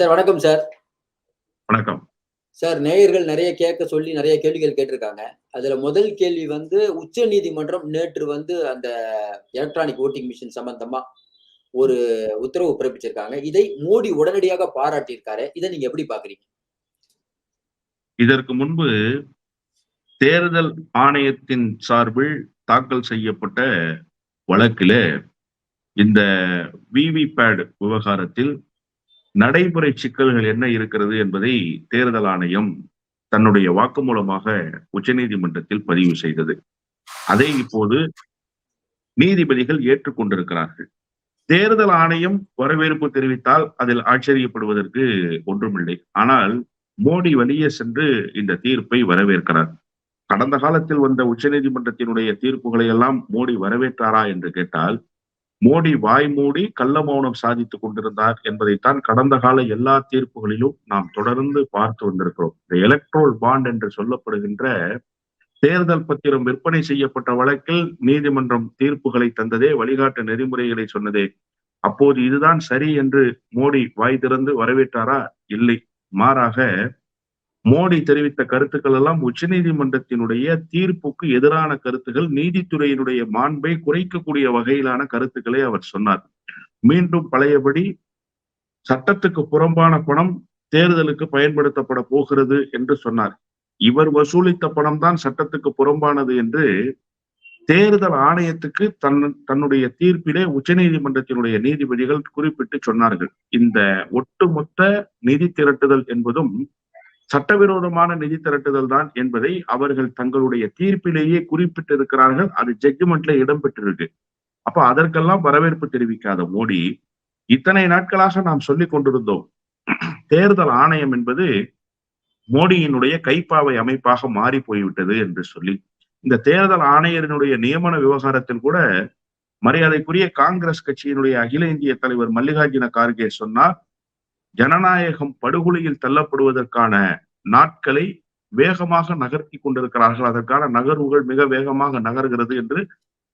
Sir வணக்கம் sir. வணக்கம். Sir நேயர்கள் நிறைய கேட்க சொல்லி நிறைய கேள்விகள் கேட்டிருக்காங்க. அதுல முதல் கேள்வி வந்து உச்ச நீதிமன்றம் நேற்று வந்து அந்த எலக்ட்ரானிக் ஓட்டிங் மிஷின் சம்பந்தமா ஒரு உத்தரவு பிறப்பிச்சிருக்காங்க. இதை மோடி உடனடியாக பாராட்டியிருக்காரு. இதை நீங்க எப்படி பாக்குறீங்க இதற்கு முன்பு தேர்தல் ஆணையத்தின் சார்பில் தாக்கல் செய்யப்பட்ட வழக்கில இந்த விவிபேட் விவகாரத்தில் நடைமுறை சிக்கல்கள் என்ன இருக்கிறது என்பதை தேர்தல் ஆணையம் தன்னுடைய வாக்குமூலமாக உச்சநீதிமன்றத்தில் பதிவு செய்தது. அதை இப்போது நீதிபதிகள் ஏற்றுக்கொண்டிருக்கிறார்கள். தேர்தல் ஆணையம் வரவேற்பு தெரிவித்தால் அதில் ஆச்சரியப்படுவதற்கு ஒன்றுமில்லை. ஆனால் மோடி வழியே சென்று இந்த தீர்ப்பை வரவேற்கிறார். கடந்த காலத்தில் வந்த உச்சநீதிமன்றத்தினுடைய தீர்ப்புகளை எல்லாம் மோடி வரவேற்றாரா என்று கேட்டால் மோடி வாய் மூடி கள்ள மௌனம் சாதித்துக் கொண்டிருந்தார் என்பதைத்தான் கடந்த கால எல்லா தீர்ப்புகளிலும் நாம் தொடர்ந்து பார்த்து வந்திருக்கிறோம். இந்த எலக்ட்ரோல் பாண்ட் என்று சொல்லப்படுகின்ற தேர்தல் பத்திரம் விற்பனை செய்யப்பட்ட வழக்கில் நீதிமன்றம் தீர்ப்புகளை தந்ததே வழிகாட்டு நெறிமுறைகளை சொன்னதே. அப்போது இதுதான் சரி என்று மோடி வாய் திறந்து வரவேற்றாரா? இல்லை. மாறாக மோடி தெரிவித்த கருத்துக்கள் எல்லாம் உச்சநீதிமன்றத்தினுடைய தீர்ப்புக்கு எதிரான கருத்துக்கள் நீதித்துறையினுடைய மாண்பை குறைக்கக்கூடிய வகையிலான கருத்துக்களை அவர் சொன்னார். மீண்டும் பழையபடி சட்டத்துக்கு புறம்பான பணம் தேர்தலுக்கு பயன்படுத்தப்பட போகிறது என்று சொன்னார். இவர் வசூலித்த பணம் தான் சட்டத்துக்கு புறம்பானது என்று தேர்தல் ஆணையத்துக்கு தன் தன்னுடைய தீர்ப்பிலே உச்சநீதிமன்றத்தினுடைய நீதிபதிகள் குறிப்பிட்டு சொன்னார்கள். இந்த ஒட்டுமொத்த நிதி திரட்டுதல் என்பதும் சட்டவிரோதமான நிதி திரட்டுதல் தான் என்பதை அவர்கள் தங்களுடைய தீர்ப்பிலேயே குறிப்பிட்டிருக்கிறார்கள். அது ஜட்ஜ்மெண்ட்ல இடம்பெற்றிருக்கு. அப்ப அதற்கெல்லாம் வரவேற்பு தெரிவிக்காத மோடி இத்தனை நாட்களாக நாம் சொல்லிக் கொண்டிருந்தோம். தேர்தல் ஆணையம் என்பது மோடியினுடைய கைப்பாவை அமைப்பாக மாறி போய்விட்டது என்று சொல்லி இந்த தேர்தல் ஆணையரினுடைய நியமன விவகாரத்தில் கூட மரியாதைக்குரிய காங்கிரஸ் கட்சியினுடைய அகில இந்திய தலைவர் மல்லிகார்ஜுன கார்கே சொன்னார் ஜனநாயகம் படுகொலையில் தள்ளப்படுவதற்கான நாட்களை வேகமாக நகர்த்தி கொண்டிருக்கிறார்கள். அதற்கான நகர்வுகள் மிக வேகமாக நகர்கிறது என்று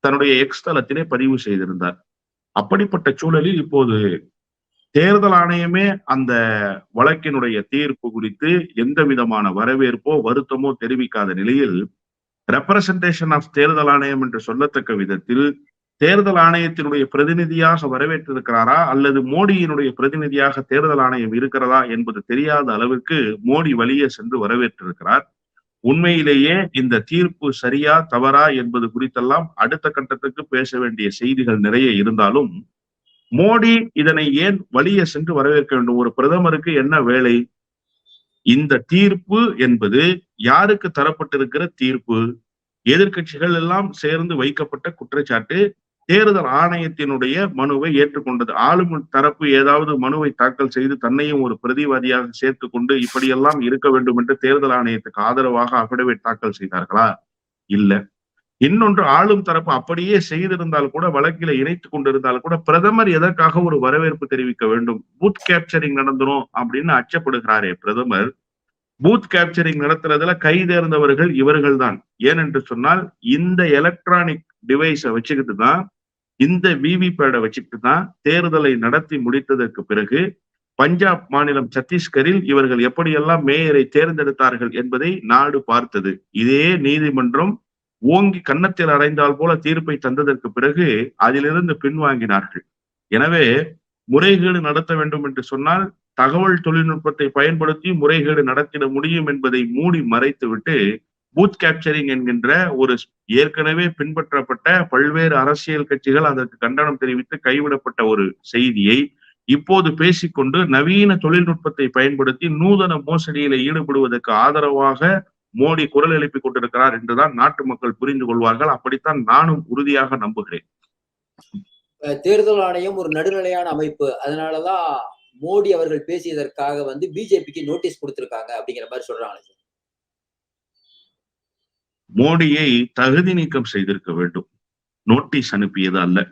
தன்னுடைய எக்ஸ் தளத்திலே பதிவு செய்திருந்தார். அப்படிப்பட்ட சூழலில் இப்போது தேர்தல் ஆணையமே அந்த வழக்கினுடைய தீர்ப்பு குறித்து எந்த விதமான வரவேற்போ வருத்தமோ தெரிவிக்காத நிலையில் ரெப்ரசன்டேஷன் ஆஃப் தேர்தல் ஆணையம் என்று சொல்லத்தக்க விதத்தில் தேர்தல் ஆணையத்தினுடைய பிரதிநிதியாக வரவேற்றிருக்கிறாரா? அல்லது மோடியினுடைய பிரதிநிதியாக தேர்தல் ஆணையம் இருக்கிறதா என்பது தெரியாத அளவிற்கு மோடி வழியே சென்று வரவேற்றிருக்கிறார். உண்மையிலேயே இந்த தீர்ப்பு சரியா தவறா என்பது குறித்தெல்லாம் அடுத்த கட்டத்துக்கு பேச வேண்டிய செய்திகள் நிறைய இருந்தாலும் மோடி இதனை ஏன் வழியே சென்று வரவேற்க வேண்டும்? ஒரு பிரதமருக்கு என்ன வேலை? இந்த தீர்ப்பு என்பது யாருக்கு தரப்பட்டிருக்கிற தீர்ப்பு? எதிர்கட்சிகள் எல்லாம் சேர்ந்து வைக்கப்பட்ட குற்றச்சாட்டு தேர்தல் ஆணையத்தினுடைய மனுவை ஏற்றுக்கொண்டது. ஆளும் தரப்பு ஏதாவது மனுவை தாக்கல் செய்து தன்னையும் ஒரு பிரதிவாதியாக சேர்த்து கொண்டு இப்படியெல்லாம் இருக்க வேண்டும் என்று தேர்தல் ஆணையத்துக்கு ஆதரவாக அபிடவிட் தாக்கல் செய்தார்களா? இல்ல. இன்னொன்று ஆளும் தரப்பு அப்படியே செய்திருந்தால் கூட வழக்கில இணைத்துக் கொண்டிருந்தால் கூட பிரதமர் எதற்காக ஒரு வரவேற்பு தெரிவிக்க வேண்டும்? பூத் கேப்சரிங் நடந்துரும் அப்படின்னு அச்சப்படுகிறாரே பிரதமர். பூத் கேப்சரிங் நடத்துறதுல கைதேர்ந்தவர்கள் இவர்கள் தான் ஏனென்று சொன்னால் இந்த எலக்ட்ரானிக் டிவைஸை வச்சுக்கிட்டு தான் இந்த விவிபேடை வச்சுக்கிட்டு தான் தேர்தலை நடத்தி முடித்ததற்கு பிறகு பஞ்சாப் மாநிலம் சத்தீஸ்கரில் இவர்கள் எப்படியெல்லாம் மேயரை தேர்ந்தெடுத்தார்கள் என்பதை நாடு பார்த்தது. இதே நீதிமன்றம் ஓங்கி கன்னத்தில் அடைந்தால் போல தீர்ப்பை தந்ததற்கு பிறகு அதிலிருந்து பின்வாங்கினார்கள். எனவே முறைகேடு நடத்த வேண்டும் என்று சொன்னால் தகவல் தொழில்நுட்பத்தை பயன்படுத்தி முறைகேடு நடத்திட முடியும் என்பதை மூடி மறைத்துவிட்டு பூத் கேப்சரிங் என்கின்ற ஒரு ஏற்கனவே பின்பற்றப்பட்ட பல்வேறு அரசியல் கட்சிகள் அதற்கு கண்டனம் தெரிவித்து கைவிடப்பட்ட ஒரு செய்தியை இப்போது பேசிக்கொண்டு நவீன தொழில்நுட்பத்தை பயன்படுத்தி நூதன மோசடியில ஈடுபடுவதற்கு ஆதரவாக மோடி குரல் எழுப்பிக் கொண்டிருக்கிறார் என்றுதான் நாட்டு மக்கள் புரிந்து கொள்வார்கள். அப்படித்தான் நானும் உறுதியாக நம்புகிறேன். தேர்தல் ஆணையம் ஒரு நடுநிலையான அமைப்பு. அதனாலதான் மோடி அவர்கள் பேசியதற்காக வந்து பிஜேபிக்கு நோட்டீஸ் கொடுத்திருக்காங்க அப்படிங்கிற மாதிரி சொல்றாங்க. மோடியை தகுதி நீக்கம் செய்திருக்க வேண்டும். நோட்டீஸ் அனுப்பியது அல்ல.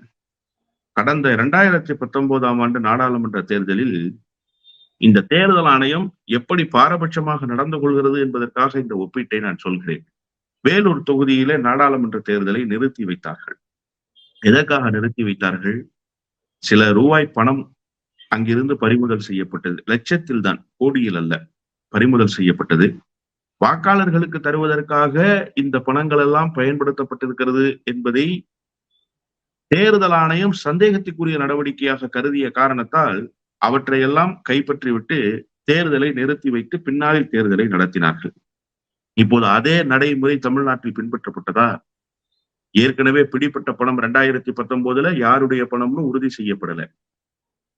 கடந்த இரண்டாயிரத்தி பத்தொன்பதாம் ஆண்டு நாடாளுமன்ற தேர்தலில் இந்த தேர்தல் ஆணையம் எப்படி பாரபட்சமாக நடந்து கொள்கிறது என்பதற்காக இந்த ஒப்பீட்டை நான் சொல்கிறேன். வேலூர் தொகுதியிலே நாடாளுமன்ற தேர்தலை நிறுத்தி வைத்தார்கள். எதற்காக நிறுத்தி வைத்தார்கள்? சில ரூபாய் பணம் அங்கிருந்து பறிமுதல் செய்யப்பட்டது. லட்சத்தில் தான் கோடியில் அல்ல பறிமுதல் செய்யப்பட்டது. வாக்காளர்களுக்கு தருவதற்காக இந்த பணங்கள் எல்லாம் பயன்படுத்தப்பட்டிருக்கிறது என்பதை தேர்தல் ஆணையம் சந்தேகத்துக்குரிய நடவடிக்கையாக கருதிய காரணத்தால் அவற்றையெல்லாம் கைப்பற்றிவிட்டு தேர்தலை நிறுத்தி வைத்து பின்னாளில் தேர்தலை நடத்தினார்கள். இப்போது அதே நடைமுறை தமிழ்நாட்டில் பின்பற்றப்பட்டதா? ஏற்கனவே பிடிப்பட்ட பணம் ரெண்டாயிரத்தி பத்தொன்பதுல யாருடைய பணம்னு உறுதி செய்யப்படலை.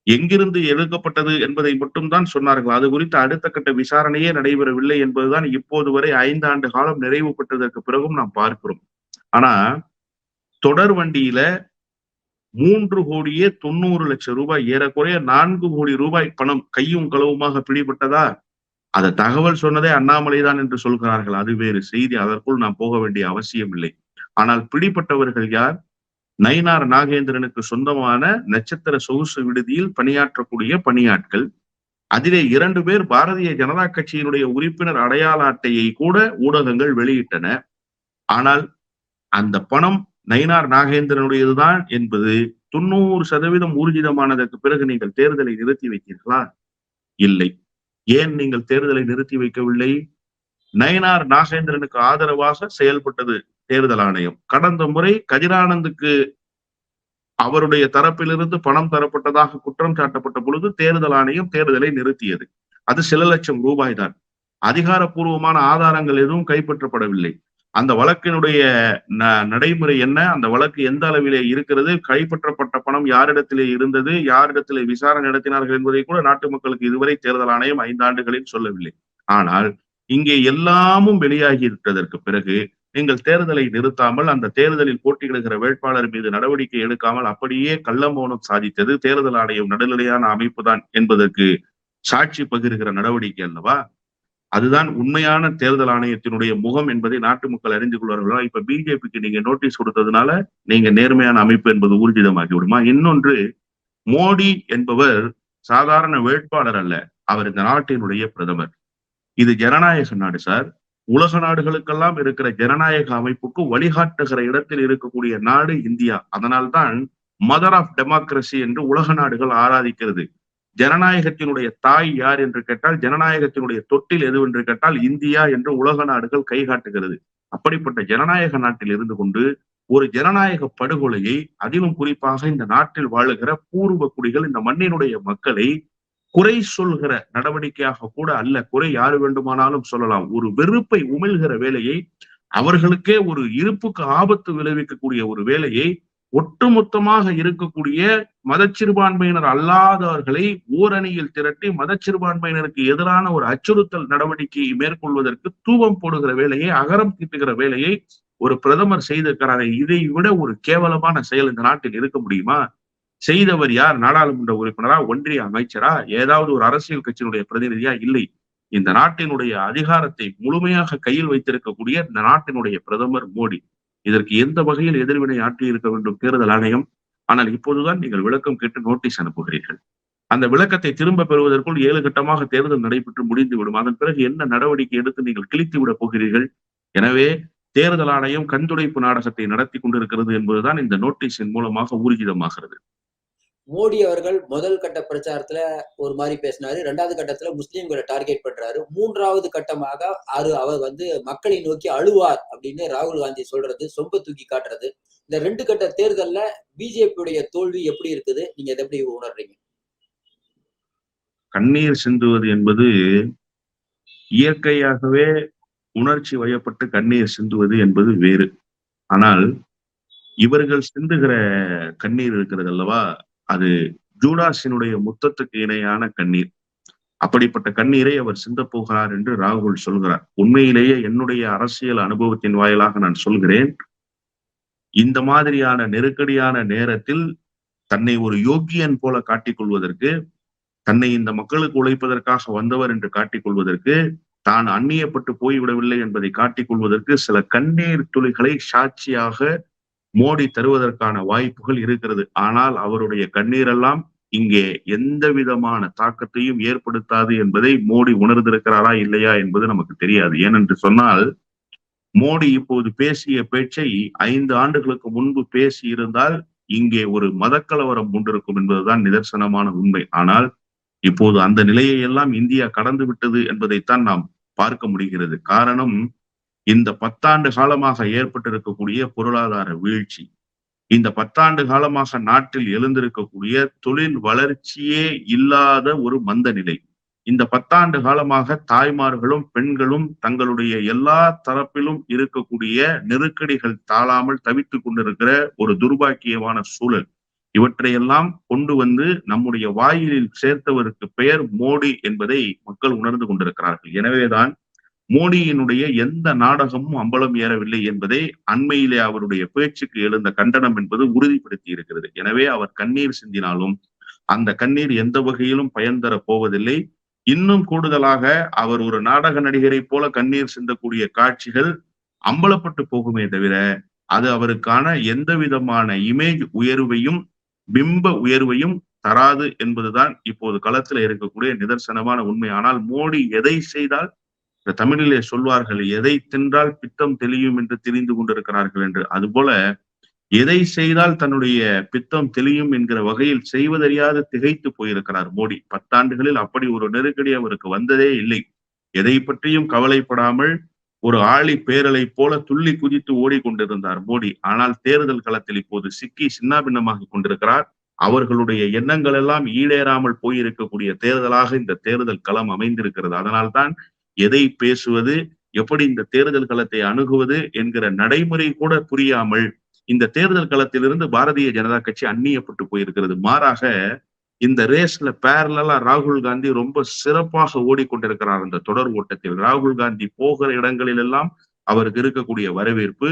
எங்கிருந்து எடுக்கப்பட்டது என்பதை மட்டும்தான் சொன்னார்கள். அது குறித்த அடுத்த கட்ட விசாரணையே நடைபெறவில்லை என்பதுதான் இப்போது வரை ஐந்து ஆண்டு காலம் நிறைவு பெற்றதற்கு பிறகும் நாம் பார்க்கிறோம். ஆனா தொடர் வண்டியில மூன்று கோடியே தொண்ணூறு லட்சம் ரூபாய் ஏறக்குறைய நான்கு கோடி ரூபாய் பணம் கையும் களவுமாக பிடிபட்டதா? அத தகவல் சொன்னதே அண்ணாமலை தான் என்று சொல்கிறார்கள். அது வேறு செய்தி. அதற்குள் நாம் போக வேண்டிய அவசியம் இல்லை ஆனால் பிடிப்பட்டவர்கள் யார்? நயினார் நாகேந்திரனுக்கு சொந்தமான நட்சத்திர சொகுசு விடுதியில் பணியாற்றக்கூடிய பணியாட்கள் அதிலே இரண்டு பேர் பாரதிய ஜனதா கட்சியினுடைய உறுப்பினர் அடையாள அட்டையை கூட ஊடகங்கள் வெளியிட்டன. ஆனால் அந்த பணம் நயினார் நாகேந்திரனுடையதுதான் என்பது தொண்ணூறு சதவீதம் ஊர்ஜிதமானதற்கு பிறகு நீங்கள் தேர்தலை நிறுத்தி வைத்தீர்களா? இல்லை. ஏன் நீங்கள் தேர்தலை நிறுத்தி வைக்கவில்லை? நயனார் நாகேந்திரனுக்கு ஆதரவாக செயல்பட்டது தேர்தல் ஆணையம். கடந்த முறை கதிரானந்துக்கு அவருடைய தரப்பிலிருந்து பணம் தரப்பட்டதாக குற்றம் சாட்டப்பட்ட பொழுது தேர்தல் ஆணையம் தேர்தலை நிறுத்தியது. அது சில லட்சம் ரூபாய் தான். அதிகாரப்பூர்வமான ஆதாரங்கள் எதுவும் கைப்பற்றப்படவில்லை. அந்த வழக்கினுடைய நடைமுறை என்ன? அந்த வழக்கு எந்த அளவிலே இருக்கிறது? கைப்பற்றப்பட்ட பணம் யாரிடத்திலே இருந்தது? யாரிடத்திலே விசாரணை நடத்தினார்கள் என்பதை கூட நாட்டு மக்களுக்கு இதுவரை தேர்தல் ஆணையம் ஐந்து ஆண்டுகளில் சொல்லவில்லை. ஆனால் இங்கே எல்லாமும் வெளியாகி இருக்கிறதற்கு பிறகு நீங்கள் தேர்தலை நிறுத்தாமல் அந்த தேர்தலில் போட்டியிடுகிற வேட்பாளர் மீது நடவடிக்கை எடுக்காமல் அப்படியே கள்ள மௌனம் சாதித்தது தேர்தல் ஆணையம் நடுநிலையான அமைப்பு தான் என்பதற்கு சாட்சி பகிர்கிற நடவடிக்கை அல்லவா? அதுதான் உண்மையான தேர்தல் ஆணையத்தினுடைய முகம் என்பதை நாட்டு மக்கள் அறிந்து கொள்வார்களா? இப்ப பிஜேபிக்கு நீங்க நோட்டீஸ் கொடுத்ததுனால நீங்க நேர்மையான அமைப்பு என்பது ஊர்ஜிதமாகி விடுமா இன்னொன்று மோடி என்பவர் சாதாரண வேட்பாளர் அல்ல. அவர் இந்த நாட்டினுடைய பிரதமர். இது ஜனநாயக நாடு சார். உலக நாடுகளுக்கெல்லாம் இருக்கிற ஜனநாயக அமைப்புக்கு வழிகாட்டுகிற இடத்தில் இருக்கக்கூடிய நாடு இந்தியா. அதனால்தான் மதர் ஆஃப் டெமோக்ரஸி என்று உலக நாடுகள் ஆராதிக்கிறது. ஜனநாயகத்தினுடைய தாய் யார் என்று கேட்டால் ஜனநாயகத்தினுடைய தொட்டில் எது என்று கேட்டால் இந்தியா என்று உலக நாடுகள் கை காட்டுகிறது. அப்படிப்பட்ட ஜனநாயக நாட்டில் இருந்து கொண்டு ஒரு ஜனநாயக படுகொலையை அதிலும் குறிப்பாக இந்த நாட்டில் வாழுகிற பூர்வ குடிகள் இந்த மண்ணினுடைய மக்களை குறை சொல்கிற நடவடிக்கையாக கூட அல்ல. குறை யாரு வேண்டுமானாலும் சொல்லலாம். ஒரு வெறுப்பை உமிழ்கிற வேலையை அவர்களுக்கே ஒரு இருப்புக்கு ஆபத்து விளைவிக்கக்கூடிய ஒரு வேலையை ஒட்டுமொத்தமாக இருக்கக்கூடிய மதச்சிறுபான்மையினர் அல்லாதவர்களை ஓரணியில் திரட்டி மதச்சிறுபான்மையினருக்கு எதிரான ஒரு அச்சுறுத்தல் நடவடிக்கையை மேற்கொள்வதற்கு தூவம் போடுகிற வேலையை அகரம் தீட்டுகிற வேலையை ஒரு பிரதமர் செய்திருக்கிறாரே இதை விட ஒரு கேவலமான செயல் இந்த நாட்டில் இருக்க முடியுமா? செய்தவர் யார்? நாடாளுமன்ற உறுப்பினரா? ஒன்றிய அமைச்சரா? ஏதாவது ஒரு அரசியல் கட்சியினுடைய பிரதிநிதியா? இல்லை. இந்த நாட்டினுடைய அதிகாரத்தை முழுமையாக கையில் வைத்திருக்கக்கூடிய இந்த நாட்டினுடைய பிரதமர் மோடி. இதற்கு எந்த வகையில் எதிர்வினை ஆற்றி இருக்க வேண்டும் தேர்தல் ஆணையம்? ஆனால் இப்போதுதான் நீங்கள் விளக்கம் கேட்டு நோட்டீஸ் அனுப்புகிறீர்கள். அந்த விளக்கத்தை திரும்ப பெறுவதற்குள் ஏழு கட்டமாக தேர்தல் நடைபெற்று முடிந்து விடும் அதன் பிறகு என்ன நடவடிக்கை எடுத்து நீங்கள் கிழித்து விட போகிறீர்கள்? எனவே தேர்தல் ஆணையம் கண்துடைப்பு நாடகத்தை நடத்தி கொண்டிருக்கிறது என்பதுதான் இந்த நோட்டீஸின் மூலமாக ஊர்ஜிதமாகிறது. மோடி அவர்கள் முதல் கட்ட பிரச்சாரத்துல ஒரு மாதிரி பேசினாரு. ரெண்டாவது கட்டத்துல முஸ்லீம்களை டார்கெட் பண்றாரு. மூன்றாவது கட்டமாக அது அவர் வந்து மக்களை நோக்கி அழுவார் அப்படின்னு ராகுல் காந்தி சொல்றது சொம்ப தூக்கி காட்டுறது. இந்த ரெண்டு கட்ட தேர்தல்ல பிஜேபியுடைய தோல்வி எப்படி இருக்குது? நீங்க இதை எப்படி உணர்றீங்க? கண்ணீர் சிந்துவது என்பது இயற்கையாகவே உணர்ச்சி வயப்பட்டு கண்ணீர் சிந்துவது என்பது வேறு. ஆனால் இவர்கள் சிந்துகிற கண்ணீர் இருக்கிறது அல்லவா? அது ஜூடாஸினுடைய முத்தத்துக்கு இணையான கண்ணீர். அப்படிப்பட்ட கண்ணீரை அவர் சிந்த போகிறார் என்று ராகுல் சொல்கிறார். உண்மையிலேயே என்னுடைய அரசியல் அனுபவத்தின் வாயிலாக நான் சொல்கிறேன். இந்த மாதிரியான நெருக்கடியான நேரத்தில் தன்னை ஒரு யோக்கியன் போல காட்டிக்கொள்வதற்கு தன்னை இந்த மக்களுக்கு உழைப்பதற்காக வந்தவர் என்று காட்டிக்கொள்வதற்கு தான் அந்நியப்பட்டு போய்விடவில்லை என்பதை காட்டிக்கொள்வதற்கு சில கண்ணீர் துளிகளை சாட்சியாக மோடி தருவதற்கான வாய்ப்புகள் இருக்கிறது. ஆனால் அவருடைய கண்ணீரெல்லாம் இங்கே எந்த விதமான தாக்கத்தையும் ஏற்படுத்தாது என்பதை மோடி உணர்ந்திருக்கிறாரா இல்லையா என்பது நமக்கு தெரியாது. ஏனென்று சொன்னால் மோடி இப்போது பேசிய பேச்சை ஐந்து ஆண்டுகளுக்கு முன்பு பேசி இருந்தால் இங்கே ஒரு மதக்கலவரம் கொண்டிருக்கும் என்பதுதான் நிதர்சனமான உண்மை. ஆனால் இப்போது அந்த நிலையை எல்லாம் இந்தியா கடந்து விட்டது என்பதைத்தான் நாம் பார்க்க முடிகிறது. காரணம் இந்த பத்தாண்டு காலமாக ஏற்பட்டிருக்கக்கூடிய பொருளாதார வீழ்ச்சி இந்த பத்தாண்டு காலமாக நாட்டில் எழுந்திருக்கக்கூடிய தொழில் வளர்ச்சியே இல்லாத ஒரு மந்த நிலை. இந்த பத்தாண்டு காலமாக தாய்மார்களும் பெண்களும் தங்களுடைய எல்லா தரப்பிலும் இருக்கக்கூடிய நெருக்கடிகள் தாழாமல் தவித்துக் கொண்டிருக்கிற ஒரு துர்பாக்கியமான சூழல். இவற்றையெல்லாம் கொண்டு வந்து நம்முடைய வாயிலில் சேர்த்தவருக்கு பெயர் மோடி என்பதை மக்கள் உணர்ந்து கொண்டிருக்கிறார்கள். எனவேதான் மோடியினுடைய எந்த நாடகமும் அம்பலம் ஏறவில்லை என்பதை அண்மையிலே அவருடைய பேச்சுக்கு எழுந்த கண்டனம் என்பது உறுதிப்படுத்தி இருக்கிறது. எனவே அவர் கண்ணீர் சிந்தினாலும் அந்த கண்ணீர் எந்த வகையிலும் பயன் தர போவதில்லை. இன்னும் கூடுதலாக அவர் ஒரு நாடக நடிகரை போல கண்ணீர் சிந்தக்கூடிய காட்சிகள் அம்பலப்பட்டு போகுமே தவிர அது அவருக்கான எந்த விதமான இமேஜ் உயர்வையும் பிம்ப உயர்வையும் தராது என்பதுதான் இப்போது களத்துல இருக்கக்கூடிய நிதர்சனமான உண்மை. ஆனால் மோடி எதை செய்தால் இந்த தமிழிலே சொல்வார்கள் எதை தின்றால் பித்தம் தெளியும் என்று தெரிந்து கொண்டிருக்கிறார்கள் என்று. அதுபோல எதை செய்தால் தன்னுடைய பித்தம் தெளியும் என்கிற வகையில் செய்வதறியாது திகைத்து போயிருக்கிறார் மோடி. பத்தாண்டுகளில் அப்படி ஒரு நெருக்கடி அவருக்கு வந்ததே இல்லை. எதை பற்றியும் கவலைப்படாமல் ஒரு ஆழி பேரலை போல துள்ளி குதித்து ஓடிக்கொண்டிருந்தார் மோடி. ஆனால் தேர்தல் களத்தில் இப்போது சிக்கி சின்னாபின்னமாக கொண்டிருக்கிறார். அவர்களுடைய எண்ணங்கள் எல்லாம் ஈடேறாமல் போயிருக்கக்கூடிய தேர்தலாக இந்த தேர்தல் களம் அமைந்திருக்கிறது. அதனால்தான் எதை பேசுவது எப்படி இந்த தேர்தல் களத்தை அணுகுவது என்கிற நடைமுறை கூட புரியாமல் இந்த தேர்தல் களத்திலிருந்து பாரதிய ஜனதா கட்சி அந்நியப்பட்டு போயிருக்கிறது. மாறாக இந்த ரேஸ்ல பேரலா ராகுல் காந்தி ரொம்ப சிறப்பாக ஓடிக்கொண்டிருக்கிறார் அந்த தொடர் ஓட்டத்தில். ராகுல் காந்தி போகிற இடங்களில் எல்லாம் அவருக்கு இருக்கக்கூடிய வரவேற்பு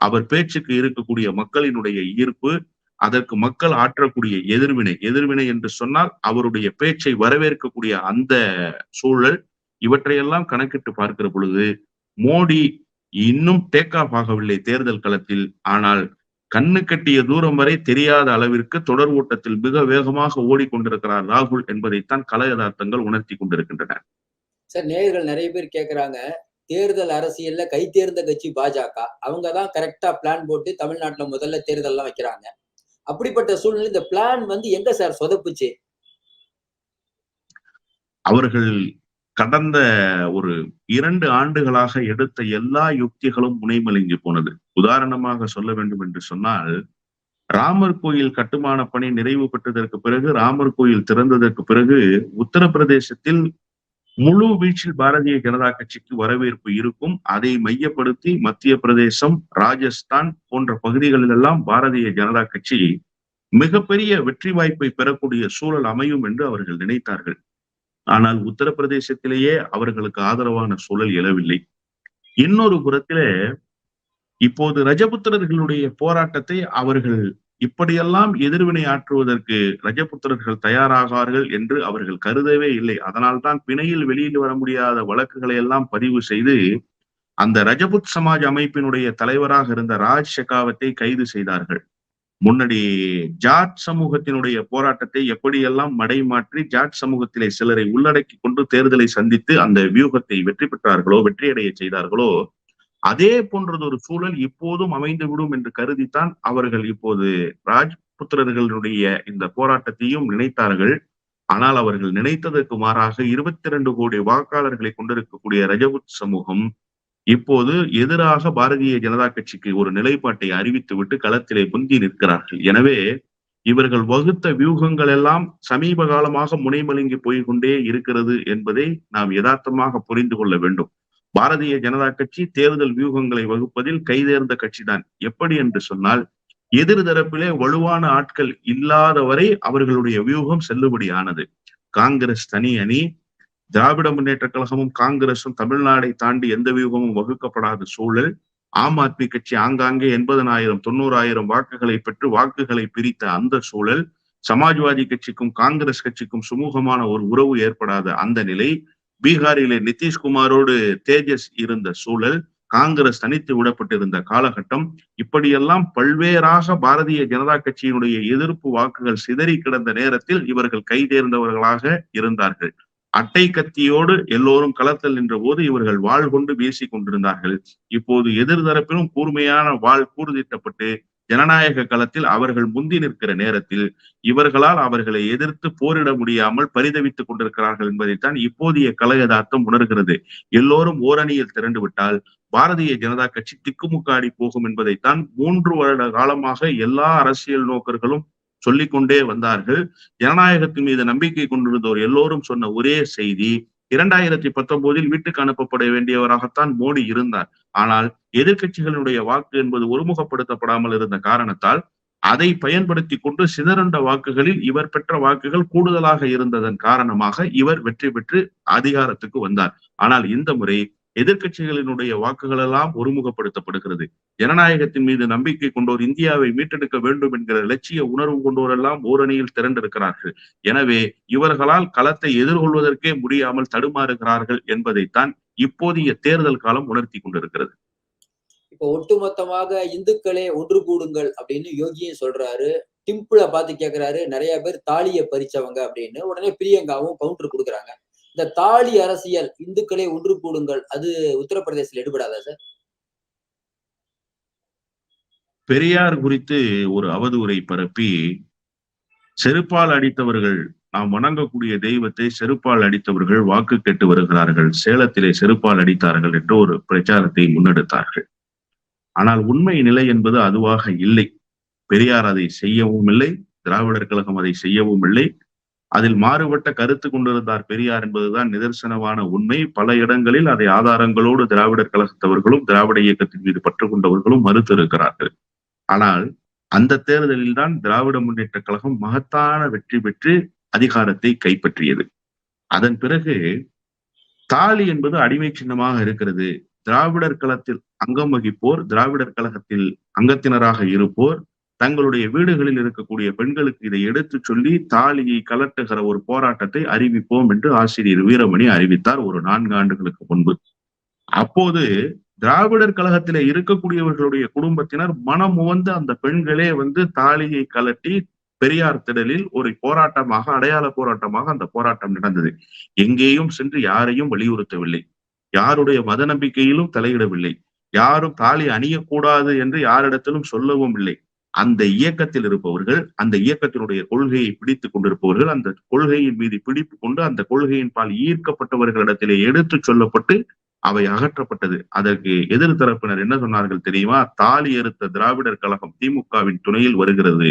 அவர் பேச்சுக்கு இருக்கக்கூடிய மக்களினுடைய ஈர்ப்பு அதற்கு மக்கள் ஆற்றக்கூடிய எதிர்வினை. எதிர்வினை என்று சொன்னால் அவருடைய பேச்சை வரவேற்கக்கூடிய அந்த சூழல் இவற்றையெல்லாம் கணக்கிட்டு பார்க்கிற பொழுது மோடி இன்னும் டேக் ஆஃப் ஆகவில்லை தேர்தல் களத்தில். ஆனால் கண்ணு கட்டிய தூரம் வரை தெரியாத அளவிற்கு தொடர் ஓட்டத்தில் மிக வேகமாக ஓடிக்கொண்டிருக்கிறார் ராகுல் என்பதைத்தான் கள யதார்த்தங்கள் உணர்த்தி கொண்டிருக்கின்றன. சார் நேயர்கள் நிறைய பேர் கேக்குறாங்க தேர்தல் அரசியல்ல கை தேர்ந்த கட்சி பாஜக. அவங்க தான் கரெக்டா பிளான் போட்டு தமிழ்நாட்டுல முதல்ல தேர்தல்லாம் வைக்கிறாங்க. அப்படிப்பட்ட சூழ்நிலை இந்த பிளான் வந்து எங்க சார் சொதப்புச்சு? அவர்கள் கடந்த ஒரு இரண்டு ஆண்டுகளாக எடுத்த எல்லா யுக்திகளும் முனைமலிங்கி போனது. உதாரணமாக சொல்ல வேண்டும் என்று சொன்னால் ராமர் கோயில் கட்டுமான பணி நிறைவு பெற்றதற்கு பிறகு ராமர் கோயில் திறந்ததற்கு பிறகு உத்தரப்பிரதேசத்தில் முழு வீச்சில் பாரதிய ஜனதா கட்சிக்கு வரவேற்பு இருக்கும். அதை மையப்படுத்தி மத்திய பிரதேசம் ராஜஸ்தான் போன்ற பகுதிகளிலெல்லாம் பாரதிய ஜனதா கட்சி மிகப்பெரிய வெற்றி வாய்ப்பை பெறக்கூடிய சூழல் அமையும் என்று அவர்கள் நினைத்தார்கள். ஆனால் உத்தரப்பிரதேசத்திலேயே அவர்களுக்கு ஆதரவான சூழல் எழவில்லை. இன்னொரு புறத்திலே இப்போது ரஜபுத்திரர்களுடைய போராட்டத்தை அவர்கள் இப்படியெல்லாம் எதிர்வினை ஆற்றுவதற்கு ரஜபுத்திரர்கள் தயாராகார்கள் என்று அவர்கள் கருதவே இல்லை. அதனால்தான் பிணையில் வெளியில் வர முடியாத வழக்குகளை எல்லாம் பதிவு செய்து அந்த ரஜபுத் சமாஜ் அமைப்பினுடைய தலைவராக இருந்த ராஜ் ஷெகாவத்தை கைது செய்தார்கள். முன்னாடி ஜாட் சமூகத்தினுடைய போராட்டத்தை எப்படியெல்லாம் மடை மாற்றி ஜாட் சமூகத்திலே சிலரை உள்ளடக்கி கொண்டு தேர்தலை சந்தித்து அந்த வியூகத்தை வெற்றி பெற்றார்களோ வெற்றியடைய செய்தார்களோ அதே போன்றது ஒரு சூழல் இப்போதும் அமைந்துவிடும் என்று கருதித்தான் அவர்கள் இப்போது ராஜ்புத்திரர்களுடைய இந்த போராட்டத்தையும் நினைத்தார்கள். ஆனால் அவர்கள் நினைத்ததற்கு மாறாக இருபத்தி இரண்டு கோடி வாக்காளர்களை கொண்டிருக்கக்கூடிய ரஜபுத் சமூகம் இப்போது எதிராக பாரதிய ஜனதா கட்சிக்கு ஒரு நிலைப்பாட்டை அறிவித்துவிட்டு களத்திலே முந்தி நிற்கிறார்கள். எனவே இவர்கள் வகுத்த வியூகங்கள் எல்லாம் சமீப காலமாக முனைமலுங்கி போய்கொண்டே இருக்கிறது என்பதை நாம் யதார்த்தமாக புரிந்து கொள்ள வேண்டும். பாரதிய ஜனதா கட்சி தேர்தல் வியூகங்களை வகுப்பதில் கைதேர்ந்த கட்சிதான். எப்படி என்று சொன்னால் எதிர் தரப்பிலே வலுவான ஆட்கள் இல்லாத வரை அவர்களுடைய வியூகம் செல்லுபடியானது. காங்கிரஸ் தனி அணி திராவிட முன்னேற்ற கழகமும் காங்கிரசும் தமிழ்நாடை தாண்டி எந்த வியூகமும் வகுக்கப்படாத சூழல் ஆம் ஆத்மி கட்சி ஆங்காங்கே எண்பதனாயிரம் தொண்ணூறாயிரம் வாக்குகளை பெற்று வாக்குகளை பிரித்த அந்த சூழல் சமாஜ்வாதி கட்சிக்கும் காங்கிரஸ் கட்சிக்கும் சுமூகமான ஒரு உறவு ஏற்படாத அந்த நிலை பீகாரிலே நிதிஷ்குமாரோடு தேஜஸ் இருந்த சூழல் காங்கிரஸ் தனித்து விடப்பட்டிருந்த காலகட்டம் இப்படியெல்லாம் பல்வேறாக பாரதிய ஜனதா கட்சியினுடைய எதிர்ப்பு வாக்குகள் சிதறி கிடந்த நேரத்தில் இவர்கள் கைதேர்ந்தவர்களாக இருந்தார்கள். அட்டை கத்தியோடு எல்லோரும் களத்தில் நின்ற போது இவர்கள் வாழ் கொண்டு வீசி கொண்டிருந்தார்கள். இப்போது எதிர்தரப்பிலும் கூர்மையான வாழ் கூறுதிட்டப்பட்டு ஜனநாயக களத்தில் அவர்கள் முந்தி நிற்கிற நேரத்தில் இவர்களால் அவர்களை எதிர்த்து போரிட முடியாமல் பரிதவித்துக் கொண்டிருக்கிறார்கள் என்பதைத்தான் இப்போதைய கல யதார்த்தம் உணர்கிறது. எல்லோரும் ஓரணியில் திரண்டு விட்டால் பாரதிய ஜனதா கட்சி திக்குமுக்காடி போகும் என்பதைத்தான் மூன்று வருட காலமாக எல்லா அரசியல் நோக்கர்களும் சொல்லிக்கொண்டே வந்தார்கள். ஜனநாயகத்தின் மீது நம்பிக்கை கொண்டிருந்தோர் எல்லோரும் சொன்ன ஒரே செய்தி இரண்டாயிரத்தி பத்தொன்பதில் வீட்டுக்கு அனுப்பப்பட வேண்டியவராகத்தான் மோடி இருந்தார். ஆனால் எதிர்க்கட்சிகளுடைய வாக்கு என்பது ஒருமுகப்படுத்தப்படாமல் இருந்த காரணத்தால் அதை பயன்படுத்தி கொண்டு சிதறண்ட வாக்குகளில் இவர் பெற்ற வாக்குகள் கூடுதலாக இருந்ததன் காரணமாக இவர் வெற்றி பெற்று அதிகாரத்துக்கு வந்தார். ஆனால் இந்த முறை எதிர்க்கட்சிகளினுடைய வாக்குகள் எல்லாம் ஒருமுகப்படுத்தப்படுகிறது. ஜனநாயகத்தின் மீது நம்பிக்கை கொண்டோர் இந்தியாவை மீட்டெடுக்க வேண்டும் என்கிற லட்சிய உணர்வு கொண்டோரெல்லாம் ஓரணியில் திரண்டிருக்கிறார்கள். எனவே இவர்களால் களத்தை எதிர்கொள்வதற்கே முடியாமல் தடுமாறுகிறார்கள் என்பதைத்தான் இப்போதைய தேர்தல் காலம் உணர்த்தி கொண்டிருக்கிறது. இப்போ ஒட்டுமொத்தமாக இந்துக்களே ஒன்று கூடுங்கள் அப்படின்னு யோகியும் சொல்றாரு. டிம்பிள பார்த்து கேட்கிறாரு நிறைய பேர் தாலியை பறிச்சவங்க அப்படின்னு. உடனே பிரியங்காவும் கவுண்டர் கொடுக்குறாங்க. இந்த தாலி அரசியல் இந்துக்களை ஒன்று கூடுங்கள். அது உத்தரப்பிரதேசத்தில் எடுபடாதா சார்? பெரியார் குறித்து ஒரு அவதூறை பரப்பி செருப்பால் அடித்தவர்கள் நாம் வணங்கக்கூடிய தெய்வத்தை செருப்பால் அடித்தவர்கள் வாக்கு கேட்டு வருகிறார்கள். சேலத்திலே செருப்பால் அடித்தார்கள் என்று ஒரு பிரச்சாரத்தை முன்னெடுத்தார்கள். ஆனால் உண்மை நிலை என்பது அதுவாக இல்லை. பெரியார் அதை செய்யவும் இல்லை திராவிடர் கழகம் அதை செய்யவும் இல்லை. அதில் மாறுபட்ட கருத்து கொண்டிருந்தார் பெரியார் என்பதுதான் நிதர்சனமான உண்மை. பல இடங்களில் அதை ஆதாரங்களோடு திராவிடர் கழகத்தவர்களும் திராவிட இயக்கத்தின் மீது பற்று கொண்டவர்களும் மறுத்திருக்கிறார்கள். ஆனால் அந்த தேர்தலில் தான் திராவிட முன்னேற்ற கழகம் மகத்தான வெற்றி பெற்று அதிகாரத்தை கைப்பற்றியது. அதன் பிறகு தாலி என்பது அடிமை சின்னமாக இருக்கிறது. திராவிடர் களத்தில் அங்கம் வகிப்போர் திராவிடர் கழகத்தில் அங்கத்தினராக இருப்போர் தங்களுடைய வீடுகளில் இருக்கக்கூடிய பெண்களுக்கு இதை எடுத்து சொல்லி தாலியை கலட்டுகிற ஒரு போராட்டத்தை அறிவிப்போம் என்று ஆசிரியர் வீரமணி அறிவித்தார் ஒரு நான்கு ஆண்டுகளுக்கு முன்பு. அப்போது திராவிடர் கழகத்திலே இருக்கக்கூடியவர்களுடைய குடும்பத்தினர் மனம் உவந்து அந்த பெண்களே வந்து தாலியை கலட்டி பெரியார் திடலில் ஒரு போராட்டமாக அடையாள போராட்டமாக அந்த போராட்டம் நடந்தது. எங்கேயும் சென்று யாரையும் வலியுறுத்தவில்லை. யாருடைய மத நம்பிக்கையிலும் தலையிடவில்லை. யாரும் தாலி அணியக்கூடாது என்று யாரிடத்திலும் சொல்லவும் இல்லை. அந்த இயக்கத்தில் இருப்பவர்கள் அந்த இயக்கத்தினுடைய கொள்கையை பிடித்துக் கொண்டிருப்பவர்கள் அந்த கொள்கையின் மீது பிடிப்பு கொண்டு அந்த கொள்கையின் பால் ஈர்க்கப்பட்டவர்களிடத்திலே எடுத்து சொல்லப்பட்டு அவை அகற்றப்பட்டது. அதற்கு எதிர் தரப்பினர் என்ன சொன்னார்கள் தெரியுமா? தாலி எருத்த திராவிடர் கழகம் திமுகவின் துணையில் வருகிறது.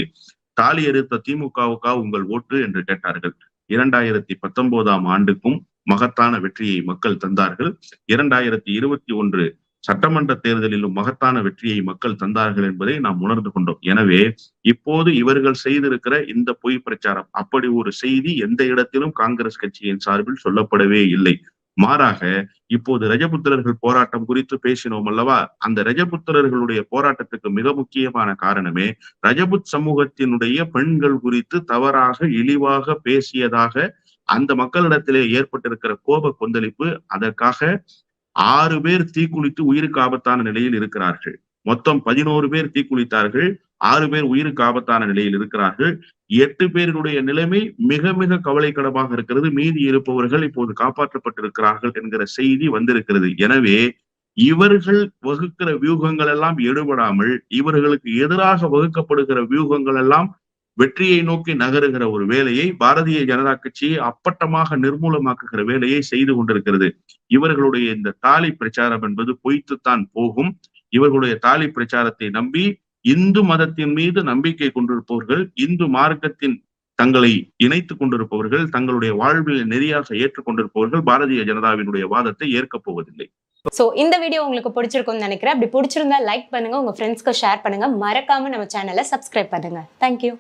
தாலி எருத்த திமுகவுக்கா உங்கள் ஓட்டு? என்று கேட்டார்கள். இரண்டாயிரத்தி பத்தொன்பதாம் ஆண்டுக்கும் மகத்தான வெற்றியை மக்கள் தந்தார்கள். இரண்டாயிரத்தி இருபத்தி ஒன்று சட்டமன்ற தேர்தலிலும் மகத்தான வெற்றியை மக்கள் தந்தார்கள் என்பதை நாம் உணர்ந்து கொண்டோம். எனவே இப்போது இவர்கள் செய்திருக்கிற இந்த பொய் பிரச்சாரம் அப்படி ஒரு செய்தி எந்த இடத்திலும் காங்கிரஸ் கட்சியின் சார்பில் சொல்லப்படவே இல்லை. மாறாக இப்போது ரஜபுத்திரர்கள் போராட்டம் குறித்து பேசினோம் அல்லவா? அந்த ரஜபுத்திரர்களுடைய போராட்டத்துக்கு மிக முக்கியமான காரணமே ரஜபுத் சமூகத்தினுடைய பெண்கள் குறித்து தவறாக இழிவாக பேசியதாக அந்த மக்களிடத்திலே ஏற்பட்டிருக்கிற கோப கொந்தளிப்பு அதற்காக ஆறு பேர் தீக்குளித்து உயிருக்கு ஆபத்தான நிலையில் இருக்கிறார்கள். மொத்தம் பதினோரு பேர் தீக்குளித்தார்கள். ஆறு பேர் உயிருக்கு ஆபத்தான நிலையில் இருக்கிறார்கள். எட்டு பேருடைய நிலைமை மிக மிக கவலைக்கிடமாக இருக்கிறது. மீதி இருப்பவர்கள் இப்போது காப்பாற்றப்பட்டிருக்கிறார்கள் என்கிற செய்தி வந்திருக்கிறது. எனவே இவர்கள் வகுக்கிற வியூகங்கள் எல்லாம் எடுபடாமல் இவர்களுக்கு எதிராக வகுக்கப்படுகிற வியூகங்கள் எல்லாம் வெற்றியை நோக்கி நகருகிற ஒரு வேலையை பாரதிய ஜனதா கட்சியை அப்பட்டமாக நிர்மூலமாக்குகிற வேலையை செய்து கொண்டிருக்கிறது. இவர்களுடைய இந்த தாலி பிரச்சாரம் என்பது பொய்த்துத்தான் போகும். இவர்களுடைய தாலி பிரச்சாரத்தை நம்பி இந்து மதத்தின் மீது நம்பிக்கை கொண்டிருப்பவர்கள் இந்து மார்க்கத்தின் தங்களை இணைத்துக் கொண்டிருப்பவர்கள் தங்களுடைய வாழ்வில் நெறியாக ஏற்றுக்கொண்டிருப்பவர்கள் பாரதிய ஜனதாவினுடைய வாதத்தை ஏற்கப் போவதில்லை. ஸோ இந்த வீடியோ உங்களுக்கு பிடிச்சிருக்கும்னு நினைக்கிறேன். அப்படி பிடிச்சிருந்தா லைக் பண்ணுங்க உங்க ஃப்ரெண்ட்ஸ்க்கு ஷேர் பண்ணுங்க. மறக்காம நம்ம சேனலை சப்ஸ்கிரைப் பண்ணுங்க. தேங்க்யூ